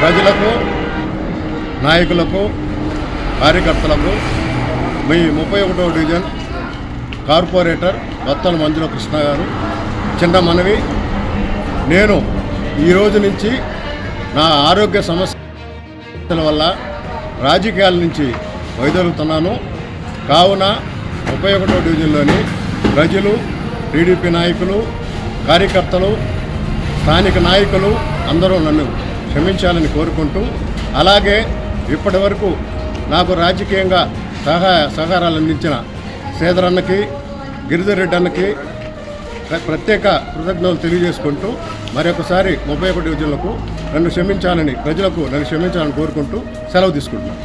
ప్రజలకు నాయకులకు కార్యకర్తలకు మీ ముప్పై ఒకటో డివిజన్ కార్పొరేటర్ బత్తల మంజుల కృష్ణ గారు చిన్న మనవి. నేను ఈ రోజు నుంచి నా ఆరోగ్య సమస్యల వల్ల రాజకీయాల నుంచి వైదొలుగుతున్నాను. కావున ముప్పై ఒకటో డివిజన్లోని ప్రజలు టీడీపీ నాయకులు కార్యకర్తలు స్థానిక నాయకులు అందరూ నన్ను క్షమించాలని కోరుకుంటూ అలాగే ఇప్పటి వరకు నాకు రాజకీయంగా సహాయ సహకారాలు అందించిన సేదరన్నకి గిరిధరెడ్డి అన్నకి ప్ర- ప్రత్యేక కృతజ్ఞతలు తెలియజేసుకుంటూ మరొకసారి ముప్పై ఒకటి డివిజన్లకు నన్ను క్షమించాలని ప్రజలకు నన్ను క్షమించాలని కోరుకుంటూ సెలవు తీసుకుంటున్నాను.